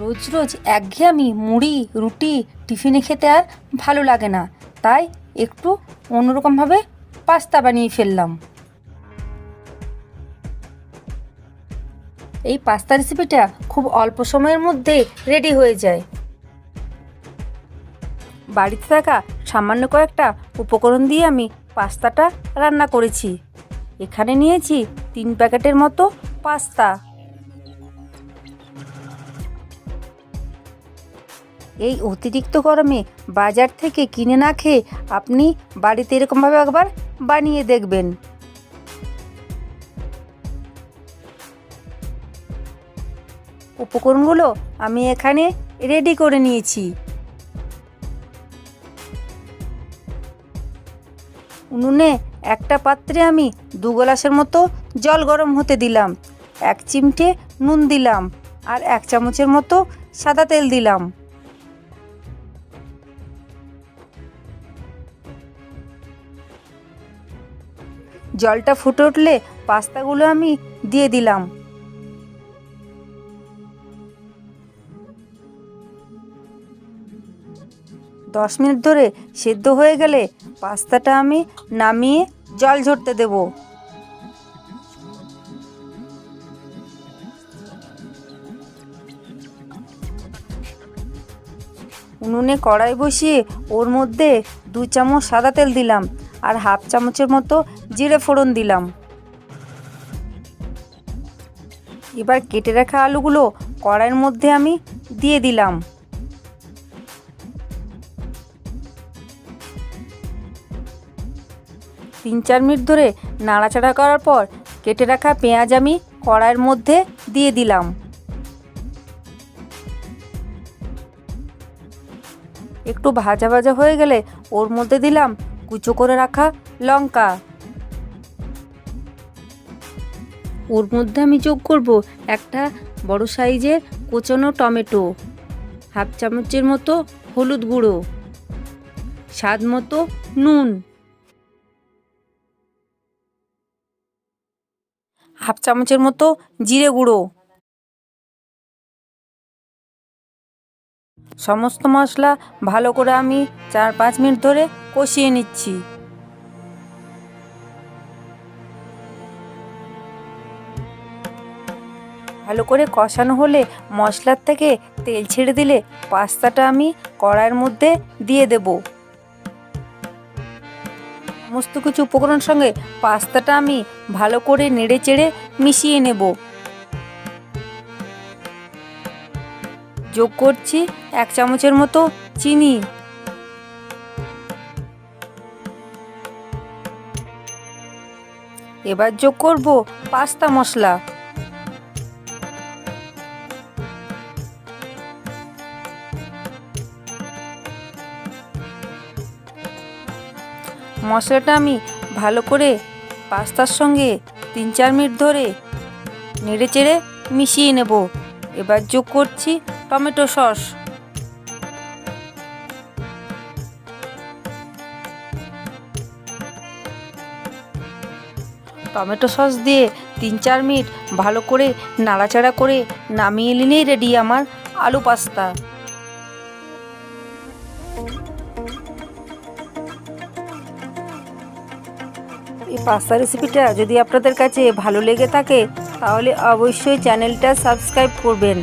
রোজ রোজ একঘেয়েমি মুড়ি, রুটি, টিফিনে খেতে আর ভালো লাগে না। তাই একটু অন্যরকমভাবে পাস্তা বানিয়ে ফেললাম। এই পাস্তা রেসিপিটা খুব অল্প সময়ের মধ্যে রেডি হয়ে যায়। বাড়িতে থাকা সামান্য কয়েকটা উপকরণ দিয়ে আমি পাস্তাটা রান্না করেছি। এখানে নিয়েছি তিন প্যাকেটের মতো পাস্তা। এই অতিরিক্ত গরমে বাজার থেকে কিনে না খেয়ে আপনি বাড়িতে এরকমভাবে একবার বানিয়ে দেখবেন। উপকরণগুলো আমি এখানে রেডি করে নিয়েছি। উনুনে একটা পাত্রে আমি দু গ্লাসের মতো জল গরম হতে দিলাম, এক চিমটে নুন দিলাম আর এক চামচের মতো সাদা তেল দিলাম। জলটা ফুটে উঠলে পাস্তাগুলো আমি দিয়ে দিলাম। দশ মিনিট ধরে সেদ্ধ হয়ে গেলে পাস্তাটা আমি নামিয়ে জল ঝরতে দেব। উনুনে কড়াই বসিয়ে ওর মধ্যে দু চামচ সাদা তেল দিলাম। আর হাফ চামচের মতো জিরে ফোড়ন দিলাম। এবার কেটে রাখা আলুগুলো কড়াইয়ের মধ্যে আমি দিয়ে দিলাম। তিন চার মিনিট ধরে নাড়াচাড়া করার পর কেটে রাখা পেঁয়াজ আমি কড়াইয়ের মধ্যে দিয়ে দিলাম। একটু ভাজা ভাজা হয়ে গেলে ওর মধ্যে দিলাম কুচো করে রাখা লঙ্কা। ওর মধ্যে আমি যোগ করব একটা বড় সাইজের কোচানো টমেটো, হাফ চামচের মতো হলুদ গুঁড়ো, স্বাদ মতো নুন। হাফ চামচের মতো জিরে গুঁড়ো। সমস্ত মশলা ভালো করে আমি চার পাঁচ মিনিট ধরে কষিয়ে নিচ্ছি। ভালো করে কষানো হলে মশলার থেকে তেল ছেড়ে দিলে পাস্তাটা আমি কড়াইয়ের মধ্যে দিয়ে দেব। সমস্ত কিছু উপকরণ সঙ্গে পাস্তাটা আমি ভালো করে নেড়ে চেড়ে মিশিয়ে নেব। যোগ করছি এক চামচের মতো চিনি। এবার যোগ করব পাস্তা মশলা। মশলাটা আমি ভালো করে পাস্তার সঙ্গে তিন চার মিনিট ধরে নেড়ে চেড়ে মিশিয়ে নেব। এবার যোগ করছি টমেটো সস। টমেটো সস দিয়ে তিন চার মিনিট ভালো করে নাড়াচাড়া করে নামিয়ে নিলেই রেডি আমার আলু পাস্তা। এই পাস্তা রেসিপিটা যদি আপনাদের কাছে ভালো লেগে থাকে, তাহলে অবশ্যই চ্যানেলটা সাবস্ক্রাইব করবেন।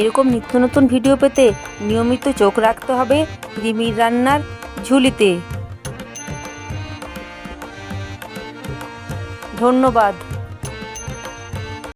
এরকম নিত্য নতুন ভিডিও পেতে নিয়মিত চোখ রাখতে হবে রিমির রান্নার ঝুলিতে। ধন্যবাদ।